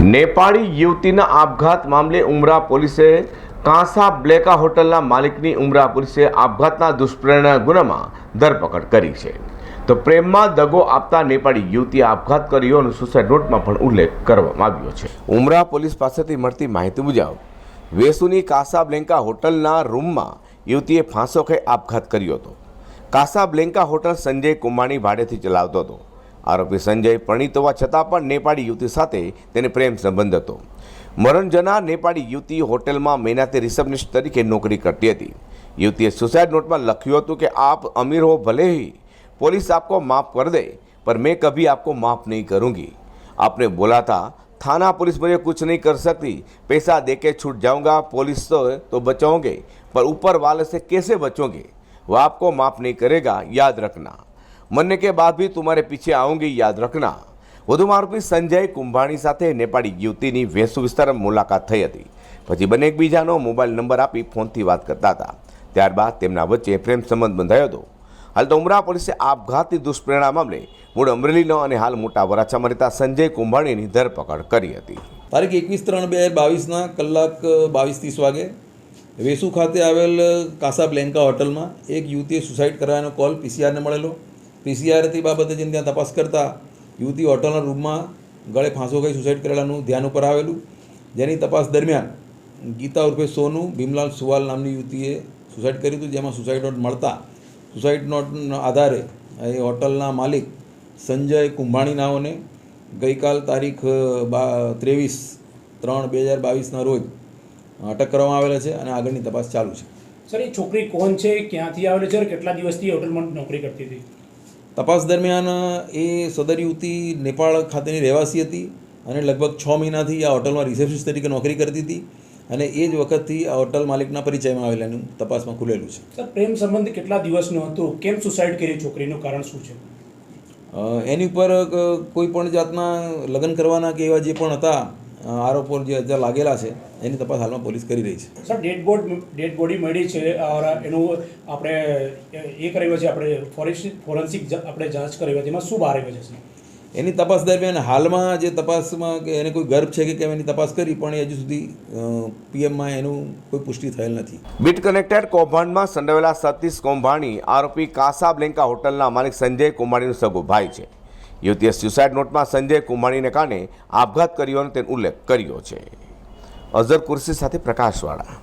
નેપાળી યુવતીના આપઘાત મામલે ઉમરા પોલીસે કાંસા બ્લેકા હોટલના માલિકની ઉમરા પોલીસે આપઘાતના દુષ્પ્રેરણા ગુનામાં ધરપકડ કરી છે. તો પ્રેમમાં દગો આપતા નેપાળી યુવતીએ આપઘાત કર્યો અને સુસાઇડ નોટમાં પણ ઉલ્લેખ કરવામાં આવ્યો છે. ઉમરા પોલીસ પાસેથી મળતી માહિતી મુજબ, વેસુની કાસા બ્લેન્કા હોટલના રૂમમાં યુવતીએ ફાંસો ખાઈ આપઘાત કર્યો હતો. કાસા બ્લેન્કા હોટલ સંજય કુમાણી ભાડેથી ચલાવતો હતો. આરોપી સંજય પરણિત હોવા છતાં પણ નેપાળી યુવતી સાથે તેને પ્રેમ સંબંધ હતો મરણ જનાર નેપાળી યુવતી હોટેલમાં મહેનતે રિસેપ્શનિસ્ટ તરીકે નોકરી કરતી હતી યુવતીએ સુસાઇડ નોટમાં લખ્યું હતું કે આપ અમીર હો ભલે ही पुलिस आपको माफ़ कर दे पर मैं कभी आपको माफ़ नहीं करूंगी आपने बोला था थाना पुलिस मुझे कुछ नहीं कर सकती पैसा दे के छूट जाऊंगा पुलिस तो तो बचाओगे पर ऊपर वाले से कैसे बचोगे वो आपको माफ़ नहीं करेगा याद रखना મને કે બાદ ભી તુમારે પીછે આવુંગી યાદ રખના. વધુમાં આરોપી સંજય કુંભાણી સાથે નેપાળી યુવતીની વેસુ વિસ્તારમાં મુલાકાત થઈ હતી. પછી બંને એકબીજાનો મોબાઈલ નંબર આપી ફોનથી વાત કરતા હતા. ત્યારબાદ તેમના વચ્ચે પ્રેમ સંબંધ બંધાયો હતો. હાલ તો ઉમરા પોલીસે આપઘાતી દુષ્પ્રેરણા મામલે મૂળ અમરેલીનો અને હાલ મોટા વરાછામાં રહેતા સંજય કુંભાણીની ધરપકડ કરી હતી. તારીખ એકવીસ ત્રણ બે હજાર બાવીસના કલાક બાવીસ ત્રીસ વાગે વેસુ ખાતે આવેલ કાસા બ્લેન્કા હોટલમાં એક યુવતીએ સુસાઇડ કરવાનો કોલ પીસીઆરને મળેલો. પીસીઆરથી બાબતે જઈને ત્યાં તપાસ કરતાં યુવતી હોટલના રૂમમાં ગળે ફાંસો ખાઈ સુસાઇડ કરેલાનું ધ્યાન ઉપર આવેલું. જેની તપાસ દરમિયાન ગીતા ઉર્ફે સોનું ભીમલાલ સુવાલ નામની યુવતીએ સુસાઇડ કર્યું હતું, જેમાં સુસાઇડ નોટ મળતા સુસાઇડ નોટના આધારે એ હોટલના માલિક સંજય કુંભાણી નાઓને ગઈકાલ તારીખ બા, ત્રેવીસ ત્રણ બે હજાર બાવીસના રોજ અટક કરવામાં આવેલા છે અને આગળની તપાસ ચાલુ છે. સર, એ છોકરી કોણ છે? ક્યાંથી આવેલી છે? કેટલા દિવસથી હોટલમાં નોકરી કરતી હતી? તપાસ દરમિયાન એ સદર યુવતી નેપાળ ખાતેની રહેવાસી હતી અને લગભગ છ મહિનાથી આ હોટલમાં રિસેપ્શનિસ્ટ તરીકે નોકરી કરતી હતી અને એ જ વખતથી આ હોટલ માલિકના પરિચયમાં આવેલાનું તપાસમાં ખુલેલું છે. સર પ્રેમ સંબંધ કેટલા દિવસનું હતું? કેમ સુસાઇડ કરી છોકરીનું? કારણ શું છે? એની ઉપર કોઈ પણ જાતના લગ્ન કરવાના કે એવા જે પણ હતા આરોપો જે અત્યારે લાગેલા છે એની તપાસ હાલમાં પોલીસ કરી રહી છે. Sir dead bod dead body મળી છે એનું આપણે એ કર્યું છે આપણે ફોરેન્સિક ફોરેન્સિક આપણે જાંચ કરી હતી એમાં શું બહાર આવ્યું છે એની તપાસ દરમિયાન હાલમાં જે તપાસમાં કે એને કોઈ ગર્ભ છે કે કેમ એની તપાસ કરી પણ એ હજુ સુધી પીએમમાં એનું કોઈ પુષ્ટિ થયેલ નથી. બીટ કનેક્ટેડ કૌભાંડમાં સંડોવેલા સતીશ કૌભાણી આરોપી કાસા બ્લેન્કા હોટલના માલિક સંજય કુંભાણીનો સગો ભાઈ છે. યુવતીએ સ્યુસાઇડ નોટમાં સંજય કુમાણીને કારણે આપઘાત કર્યોનો તેનો ઉલ્લેખ કર્યો છે. અઝર કુર્સી સાથે પ્રકાશવાળા.